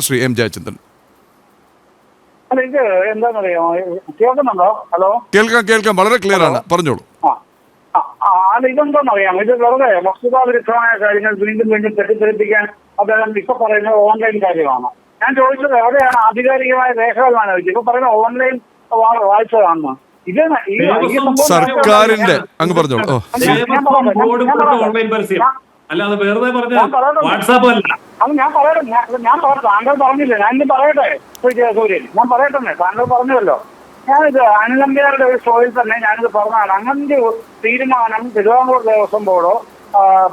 Shri M Jayachandran. അല്ല ഇത് എന്താണെന്നറിയാമോ? കേൾക്കുന്നുണ്ടോ? ഹലോ? കേൾക്കാം കേൾക്കാം. വളരെ ക്ലിയർ ആണ്. പറഞ്ഞോളൂ. അത് ഇതെന്താണെന്നറിയാമോ? ഇത് വെറുതെ വസ്തുതാവിരുദ്ധമായ കാര്യങ്ങൾ വീണ്ടും വീണ്ടും തെറ്റിദ്ധരിപ്പിക്കാൻ അദ്ദേഹം ഇപ്പൊ പറയുന്നത് ഓൺലൈൻ കാര്യമാണ്. ഞാൻ ചോദിച്ചത് എവിടെയാണ് ആധികാരികമായ രേഖകളാണ് ചോദിച്ചത് ഇപ്പൊ പറയുന്നത് ഓൺലൈൻ വായിച്ചതാണെന്ന്. ഇത് സർക്കാരിന്റെ അങ്ങ് പറഞ്ഞോളൂ. ഞാൻ- അല്ലാതെ വെറുതെ പറഞ്ഞ വാട്സാപ്പ് അല്ല. അത് ഞാൻ പറയട്ടെ ഞാൻ- പറയട്ടെ താങ്കൾ പറഞ്ഞില്ല? ഞാൻ ഇനി പറയട്ടെ സൂര്യൻ ഞാൻ പറയട്ടെ താങ്കൾ പറഞ്ഞല്ലോ ഞാനിത് അനിലമ്പ്യാരുടെ ഒരു ഷോയിൽ തന്നെ ഞാനിത് പറഞ്ഞതാണ്. അങ്ങനത്തെ ഒരു തീരുമാനം തിരുവിതാംകൂർ ദേവസ്വം ബോർഡോ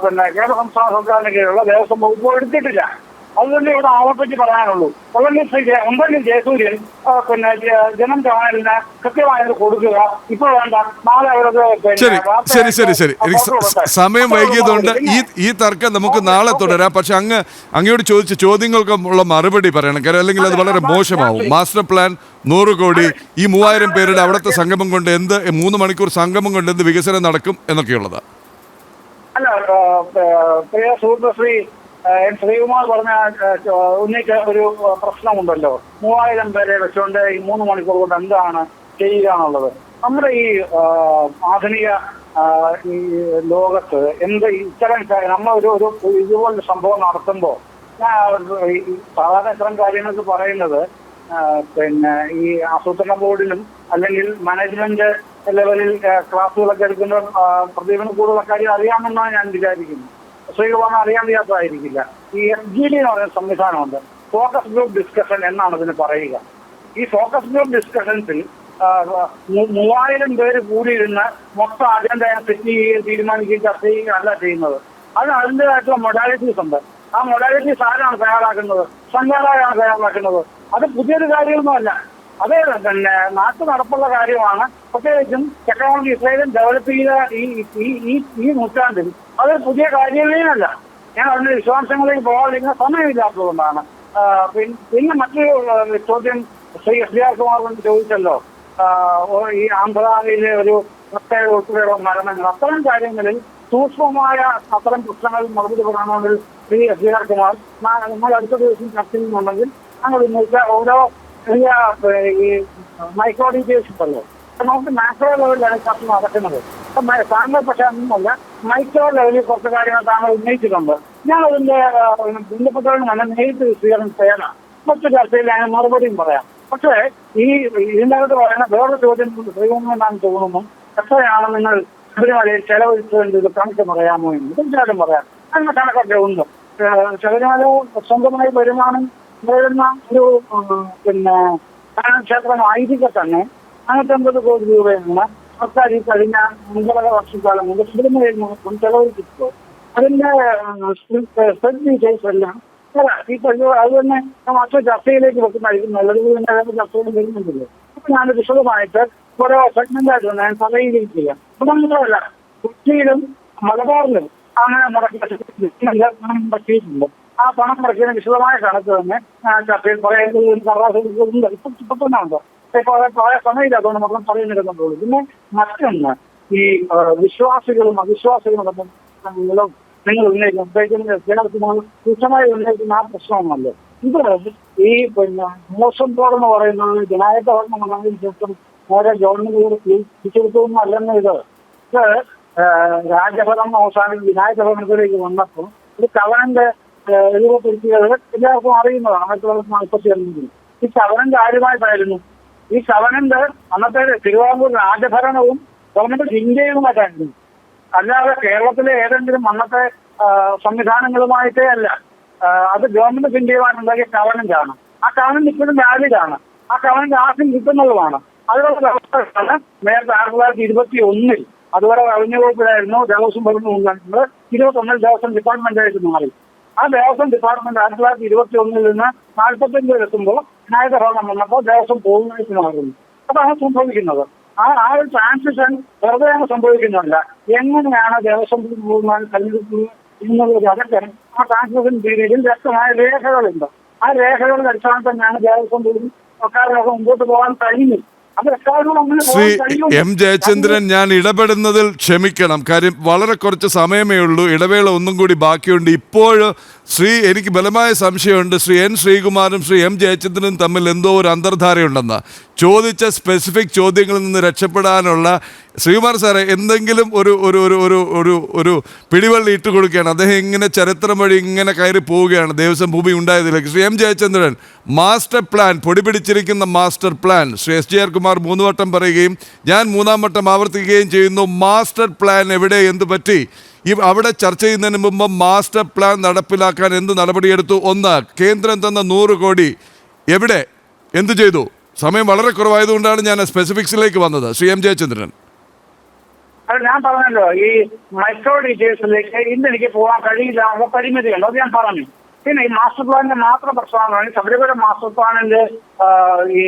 പിന്നെ കേരള സംസ്ഥാന സർക്കാരിന് കീഴിലുള്ള ദേവസ്വം വകുപ്പോ എടുത്തിട്ടില്ല. അത് തന്നെ ഇവിടെ ആവർത്തിച്ച് പറയാനുള്ളൂ. ജയ- ഉണ്ടെങ്കിൽ ജയസൂര്യൻ പിന്നെ ജനം ചാനലിന് കൃത്യമായത് കൊടുക്കുക. ഇപ്പൊ വേണ്ട. നാളെ അവരത് ശരി ശരി ശരി. സമയം വൈകിയതുകൊണ്ട് ഈ ഈ തർക്കം നമുക്ക് നാളെ തുടരാം. പക്ഷെ അങ്ങ് അങ്ങയോട് ചോദിച്ച ചോദ്യങ്ങൾക്കുള്ള മറുപടി പറയണം. കാര്യം അല്ലെങ്കിൽ അത് വളരെ മോശമാവും. മാസ്റ്റർ പ്ലാൻ നൂറ് കോടി ഈ മൂവായിരം പേരുടെ അവിടുത്തെ സംഗമം കൊണ്ട് എന്ത് മൂന്ന് മണിക്കൂർ സംഗമം കൊണ്ട് എന്ത് വികസനം നടക്കും എന്നൊക്കെയുള്ളത്? അല്ല പ്രിയ സുഹൃത്ത് ശ്രീ ശ്രീകുമാർ പറഞ്ഞ ഉന്നയിച്ച ഒരു പ്രശ്നമുണ്ടല്ലോ. മൂവായിരം പേരെ വെച്ചുകൊണ്ട് ഈ മൂന്ന് മണിക്കൂർ കൊണ്ട് എന്താണ് ചെയ്യുക എന്നുള്ളത് നമ്മുടെ ഈ ആധുനിക ഈ ലോകത്ത് എന്ത് ഇത്തരം നമ്മളൊരു ഒരു ഇതുപോലൊരു സംഭവം നടത്തുമ്പോൾ സാധാരണ ഇത്തരം കാര്യങ്ങൾക്ക് പറയുന്നത് പിന്നെ ഈ ആസൂത്രണ ബോർഡിലും അല്ലെങ്കിൽ മാനേജ്മെന്റ് ലെവലിൽ ക്ലാസ്സുകളൊക്കെ എടുക്കുന്ന ആ, കൂടുതലുള്ള കാര്യം അറിയാമെന്നാണ് ഞാൻ വിചാരിക്കുന്നത്. ശ്രീകുമാറിന് അറിയാൻ വയ്യാത്തതായിരിക്കില്ല. ഈ എഫ് ജി ഡി എന്ന് പറയുന്ന സംവിധാനമുണ്ട്. ഫോക്കസ് ഗ്രൂപ്പ് ഡിസ്കഷൻ എന്നാണ് ഇതിന് പറയുക. ഈ ഫോക്കസ് ഗ്രൂപ്പ് ഡിസ്കഷൻസിൽ മൂവായിരം പേര് കൂടിയിരുന്ന് മൊത്തം അജണ്ട സെറ്റ് ചെയ്യുകയും തീരുമാനിക്കുകയും ചർച്ച ചെയ്യുകയും അല്ല ചെയ്യുന്നത്. അതിന് അതിന്റെതായിട്ടുള്ള മൊഡാലിറ്റീസ് ഉണ്ട്. ആ മൊഡാലിറ്റീസ് ആരാണ് തയ്യാറാക്കുന്നത്? സംഘാടകരാണ് തയ്യാറാക്കുന്നത്? അത് പുതിയൊരു കാര്യമൊന്നുമല്ല. അതേ തന്നെ നാട്ടു നടപ്പുള്ള കാര്യമാണ്. പ്രത്യേകിച്ചും ടെക്നോളജി ഇത്രയും ഡെവലപ്പ് ചെയ്ത ഈ ഈ ഈ നൂറ്റാണ്ടിൽ അത് പുതിയ കാര്യമേ ഞാൻ അതിന്റെ വിശദാംശങ്ങളിലേക്ക് പോകാതിരിക്കുന്ന സമയമില്ലാത്തതുകൊണ്ടാണ്. പിന്നെ മറ്റൊരു ചോദ്യം Shri S D R Kumar കൊണ്ട് ചോദിച്ചല്ലോ. ഈ ആന്ധ്രയിലെ ഒരു പ്രത്യേക ഉൾപ്പെടെയുള്ള മരണങ്ങൾ. അത്തരം കാര്യങ്ങളിൽ സൂക്ഷ്മമായ അത്തരം പ്രശ്നങ്ങൾ മറുപടി പറയണമെങ്കിൽ Shri S D R Kumar നമ്മൾ അടുത്ത ദിവസം ചർച്ച ചെയ്യുന്നുണ്ടെങ്കിൽ ഉന്നയിച്ച ഓരോ ചെറിയ ഈ മൈക്രോ ഡീറ്റെയിൽസ് ഉണ്ടല്ലോ. നമുക്ക് മാക്രോ ലെവലിലാണ് ചർച്ച നടക്കുന്നത്. താങ്കൾ പക്ഷെ അതൊന്നുമല്ല മൈക്രോ ലെവലിൽ കുറച്ച് കാര്യങ്ങൾ താങ്കൾ ഉന്നയിച്ചിട്ടുണ്ട്. ഞാൻ അതിന്റെ ബന്ധപ്പെട്ടവരും തന്നെ നേരിട്ട് വിശദീകരണം തയ്യാറാണ് മറ്റു ചർച്ചയിൽ ഞാൻ മറുപടിയും പറയാം. പക്ഷേ ഈ ഇതിനകത്ത് പറയുന്ന വേറൊരു ചോദ്യം ശ്രീകുമാരനാണ് തോന്നുന്നു. എത്രയാണ് നിങ്ങൾ ശബരിമലയിൽ ചെലവഴിച്ചതിന്റെ കണക്ക് പറയാമോ എന്ന്. തീർച്ചയായിട്ടും പറയാം. അങ്ങനെ കണക്കൊക്കെ ഉണ്ട്. ശബരിമല സ്വന്തമായി വരുമാനം നേടുന്ന ഒരു പിന്നെ ക്ഷേത്രമായിരിക്കെ തന്നെ അഞ്ഞൂറ്റമ്പത് കോടി രൂപയാണ് സർക്കാർ ഈ കഴിഞ്ഞ അഞ്ചര വർഷക്കാലം ശബരിമലയിൽ ചെലവ് ചെലവഴിച്ചിട്ടുള്ളത് അതിന്റെ സ്പെഡ് ഡീറ്റെയിൽസ് എല്ലാം ഈ കഴിവ് അത് തന്നെ മറ്റു ചർച്ചയിലേക്ക് വെക്കുന്നതായിരിക്കും നല്ലത് അതിന്റെ ചർച്ചകൾ വരുന്നുണ്ടല്ലോ അപ്പൊ ഞാൻ വിശദമായിട്ട് ഓരോ സെഗ്മെന്റായിട്ട് ഞാൻ പറയുകയും ചെയ്യാം ഉദാഹരണമല്ല കൊച്ചിയിലും മലബാറിലും അങ്ങനെ മുടക്കിയിട്ടുണ്ട് ആ പണം മുടക്കിയതിന് വിശദമായ കണക്ക് തന്നെ ചർച്ചയിൽ പറയാൻ ഇപ്പൊ ഇപ്പൊ തന്നെ ഉണ്ടോ പറയാൻ സമയമില്ലാത്തതുകൊണ്ട് മാത്രം പറയുന്നില്ലെന്നുള്ളൂ പിന്നെ മറ്റൊന്ന് ഈ വിശ്വാസികളും അവിശ്വാസികളും തമ്മിലുള്ള നിങ്ങൾ ഉന്നയിക്കുന്നു കേരളത്തിൽ തുച്ഛമായി ഉന്നയിക്കുന്ന ആ പ്രശ്നമൊന്നല്ലോ ഇത് ഈ പിന്നെ മോശം ബോർഡ് എന്ന് പറയുന്നത് ജനായത്ത ഭരണം ശേഷം ഓരോ ഗവൺമെന്റുകൾ തിരിച്ചെടുത്തൊന്നും അല്ലെന്ന് ഇത് ഇത് രാജഭരണം അവസാനം വിനായക ഭരണത്തിലേക്ക് വന്നപ്പോൾ ഒരു കവനന്റെ രൂപപ്പെടുത്തിയത് എല്ലാവർക്കും അറിയുന്നതാണ്. ആയിരത്തി തൊള്ളായിരത്തി നാൽപ്പത്തി അഞ്ചിൽ ഈ കവനന്റ് ആരുമായിട്ടായിരുന്നു ഈ കവനന്റ് അന്നത്തെ തിരുവിതാംകൂർ രാജഭരണവും ഗവൺമെന്റ് ഇന്ത്യയുമായിട്ടായിരുന്നു അല്ലാതെ കേരളത്തിലെ ഏതെങ്കിലും അന്നത്തെ സംവിധാനങ്ങളുമായിട്ടേ അല്ല. അത് ഗവൺമെന്റ് ഓഫ് ഇന്ത്യയുമായിട്ട് ഉണ്ടാക്കിയ കവനന്റ് ആണ് ആ കവനന്റ് ഇപ്പോഴും വാലിഡ് ആണ് ആ കവനന്റ് ആർക്കും കിട്ടുന്നതുമാണ്. അതിനുള്ള വ്യവസ്ഥകളാണ് നേരത്തെ ആയിരത്തി തൊള്ളായിരത്തി ഇരുപത്തി ഒന്നിൽ അതുവരെ റവന്യൂ വകുപ്പിലായിരുന്നു ദേവസ്വം ഭരണം ഉണ്ടായിരുന്നത് ഇരുപത്തൊന്നിൽ ദേവസ്വം ഡിപ്പാർട്ട്മെന്റ് ആയിട്ട് മാറി. ആ ദേവസ്വം ഡിപ്പാർട്ട്മെന്റ് ആയിരത്തി തൊള്ളായിരത്തി ഇരുപത്തി ഒന്നിൽ നിന്ന് നാൽപ്പത്തി എത്തുമ്പോൾ ഭരണം വന്നപ്പോൾ ദേവസ്വം പോകുന്നതായിട്ട് മാറുന്നു. അതാണ് സംഭവിക്കുന്നത്. ആ ആ ഒരു ട്രാൻസിഷൻ വെറുതെ സംഭവിക്കുന്നില്ല എങ്ങനെയാണ് ദേവസ്വം തെരഞ്ഞെടുക്കുന്നത് എന്നുള്ളത് അതൊക്കെ ആ ട്രാൻസിഷൻ പീരീഡിൽ വ്യക്തമായ രേഖകളുണ്ട്. ആ രേഖകളുടെ അടിസ്ഥാനത്തിൽ ദേവസ്വം ബോർഡും സർക്കാരിനൊക്കെ മുമ്പോട്ട് പോകാൻ കഴിഞ്ഞു ശ്രീ എം ജയചന്ദ്രൻ ഞാൻ ഇടപെടുന്നതിൽ ക്ഷമിക്കണം. കാര്യം വളരെ കുറച്ച് സമയമേ ഉള്ളൂ. ഇടവേള ഒന്നും കൂടി ബാക്കിയുണ്ട്. ഇപ്പോൾ ശ്രീ എനിക്ക് ബലമായ സംശയമുണ്ട്. ശ്രീ എൻ ശ്രീകുമാറും ശ്രീ എം ജയചന്ദ്രനും തമ്മിൽ എന്തോ ഒരു അന്തർധാരയുണ്ടെന്ന്. ചോദിച്ച സ്പെസിഫിക് ചോദ്യങ്ങളിൽ നിന്ന് രക്ഷപ്പെടാനുള്ള ശ്രീകുമാർ സാറെ എന്തെങ്കിലും ഒരു ഒരു ഒരു ഒരു ഒരു ഒരു പിടിവള്ളി ഇട്ട് കൊടുക്കുകയാണ്. അദ്ദേഹം ഇങ്ങനെ ചരിത്രം വഴി ഇങ്ങനെ കയറി പോവുകയാണ്. ദേവസ്വം ഭൂമി ഉണ്ടായതിലേക്ക്. Shri M Jayachandran master plan പൊടി പിടിച്ചിരിക്കുന്ന master plan Shri S G R Kumar മൂന്ന് വട്ടം പറയുകയും ഞാൻ മൂന്നാം വട്ടം ആവർത്തിക്കുകയും ചെയ്യുന്നു. മാസ്റ്റർ പ്ലാൻ എവിടെ എന്ത് പറ്റി? ഈ അവിടെ ചർച്ച ചെയ്യുന്നതിന് മുമ്പ് മാസ്റ്റർ പ്ലാൻ നടപ്പിലാക്കാൻ എന്ത് നടപടിയെടുത്തു? ഒന്ന് കേന്ദ്രം തന്ന നൂറ് കോടി. എവിടെ? എന്ത് ചെയ്തു? സമയം വളരെ കുറവായതുകൊണ്ടാണ് ഞാൻ സ്പെസിഫിക്സിലേക്ക് വന്നത്. ശ്രീ എം ജയചന്ദ്രൻ. അത് ഞാൻ പറഞ്ഞല്ലോ ഈ മൈക്രോ ഡീറ്റെയിൽസിലേക്ക് ഇന്ന് എനിക്ക് പോകാൻ കഴിയില്ല ഉള്ള പരിമിതിയുണ്ട്. അത് ഞാൻ പറഞ്ഞു. പിന്നെ ഈ മാസ്റ്റർ പ്ലാനിന്റെ മാത്രം പ്രശ്നമാണ് ശബരിമല മാസ്റ്റർ പ്ലാനിന്റെ ഈ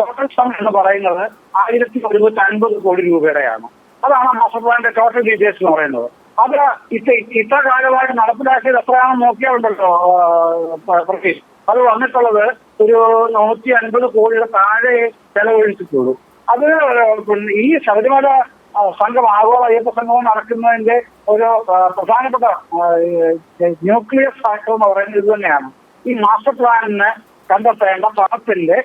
ടോട്ടൽ സം എന്ന് പറയുന്നത് ആയിരത്തി ഒരുന്നൂറ്റി അൻപത് കോടി രൂപയുടെയാണ്. അതാണ് മാസ്റ്റർ പ്ലാനിന്റെ ടോട്ടൽ ഡീറ്റെയിൽസ് എന്ന് പറയുന്നത്. അത് ഇത്ര ഇത്ര കാലമായിട്ട് നടപ്പിലാക്കിയത് എത്രയാണെന്ന് നോക്കിയാൽ ഉണ്ടല്ലോ പ്രതീഷ് അത് വന്നിട്ടുള്ളത് ഒരു നൂറ്റി അൻപത് കോടിയുടെ താഴെ ചെലവഴിച്ചിട്ടുള്ളൂ. അത് ഈ ശബരിമല സംഘം ആഗോള അയ്യപ്പ സംഘവും നടക്കുന്നതിന്റെ ഒരു പ്രധാനപ്പെട്ട ന്യൂക്ലിയസ് ഫാക്ടർ എന്ന് പറയുന്നത് ഇത് തന്നെയാണ്. ഈ മാസ്റ്റർ പ്ലാനിന് കണ്ടെത്തേണ്ട പണത്തിന്റെ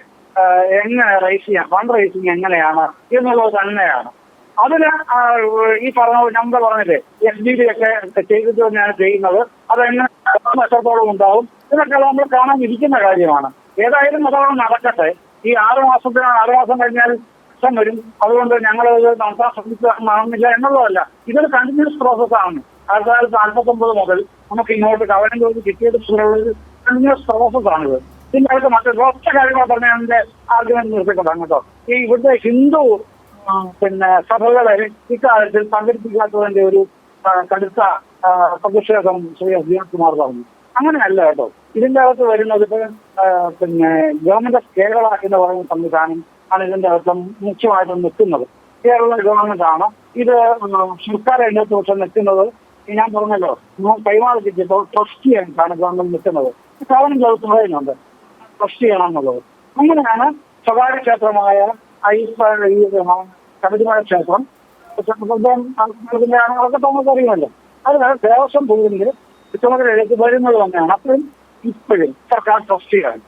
എങ്ങനെ റൈസ് ചെയ്യാം ഫണ്ട് റൈസിങ് എങ്ങനെയാണ് എന്നുള്ളത് തന്നെയാണ്. അതിന് ഈ പറഞ്ഞ നമ്മൾ പറഞ്ഞില്ലേ എസ് ഡി ബി ഒക്കെ ചെയ്തിട്ട് തന്നെയാണ് ചെയ്യുന്നത്. അതെങ്ങനെ എത്രത്തോളം ഉണ്ടാവും. ഇതൊക്കെ നമ്മൾ കാണാൻ ഇരിക്കുന്ന കാര്യമാണ്. ഏതായാലും അതവിടെ നടക്കട്ടെ. ഈ ആറു മാസത്തിന് ആറു മാസം കഴിഞ്ഞാൽ പ്രശ്നം വരും. അതുകൊണ്ട് ഞങ്ങൾ ഇത് നടത്താൻ ശ്രമിക്കുന്നില്ല എന്നുള്ളതല്ല. ഇതൊരു കണ്ടിന്യൂസ് പ്രോസസ്സാണ് ആയിരത്തി തൊള്ളായിരത്തി നാൽപ്പത്തി ഒമ്പത് മുതൽ നമുക്ക് ഇങ്ങോട്ട് ഗവൺമെന്റ് തോന്നി കിട്ടിയെടുത്തുള്ളത് കണ്ടിന്യൂസ് പ്രോസസ്സാണിത് പിന്നെ അവർക്ക് മറ്റൊരു ഒറ്റ കാര്യങ്ങൾ പറഞ്ഞ എന്റെ ആർഗ്യുമെന്റ് നിർത്തിക്കൊണ്ടാണ് കേട്ടോ. ഈ ഇവിടുത്തെ ഹിന്ദു പിന്നെ സഭകളെ ഇക്കാലത്തിൽ സംഘടിപ്പിക്കാത്തതിന്റെ ഒരു കടുത്ത പ്രതിഷേധം ശ്രീ അജിത് കുമാർ പറഞ്ഞു. അങ്ങനെയല്ല കേട്ടോ. ഇതിന്റെ അകത്ത് വരുന്നത് പിന്നെ ഗവൺമെന്റ് ഓഫ് കേരള എന്ന് പറയുന്ന സംവിധാനം ആണ് ഇതിന്റെ അകത്ത് മുഖ്യമായിട്ടും നിൽക്കുന്നത്. കേരള ഗവൺമെന്റ് ആണ് ഇത് സർക്കാർ രംഗത്ത് പക്ഷെ നിൽക്കുന്നത്. ഞാൻ പറഞ്ഞല്ലോ കൈമാറി കിട്ടിയപ്പോൾ ട്രസ്റ്റ് ചെയ്യാനാണ് ഗവൺമെന്റ് നിൽക്കുന്നത്. ഗവൺമെന്റ് അത് പറയുന്നുണ്ട് ട്രസ്റ്റ് ചെയ്യണം എന്നുള്ളത് അങ്ങനെയാണ് സ്വകാര്യ ക്ഷേത്രമായ ഈ ശബരിമല ക്ഷേത്രം അതൊക്കെ നമുക്ക് അറിയുമല്ലോ അതിനാൽ ദേവസ്വം പോകുന്നത് ചുമതലയിലേക്ക് വരുന്നത് തന്നെയാണ്. അപ്പോഴും ഇപ്പോഴും സർക്കാർ ട്രസ്റ്റിയാണ്.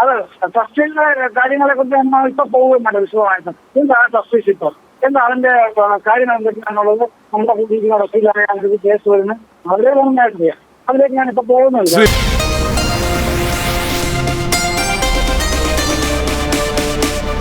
അത് ട്രസ്റ്റിന്റെ കാര്യങ്ങളെ കുറിച്ച് നമ്മൾ ഇപ്പൊ പോകുന്നുണ്ട് വിശദമായിട്ട്. എന്താണ് ട്രസ്റ്റിഷിപ്പ് എന്താ അതിന്റെ കാര്യങ്ങൾ എന്തൊക്കെയാണുള്ളത് നമ്മുടെ കുട്ടികളെ കേസ് വരുന്നത്. വളരെ നന്നായിട്ട് അതിലേക്ക് ഞാൻ ഇപ്പൊ പോകുന്നില്ല.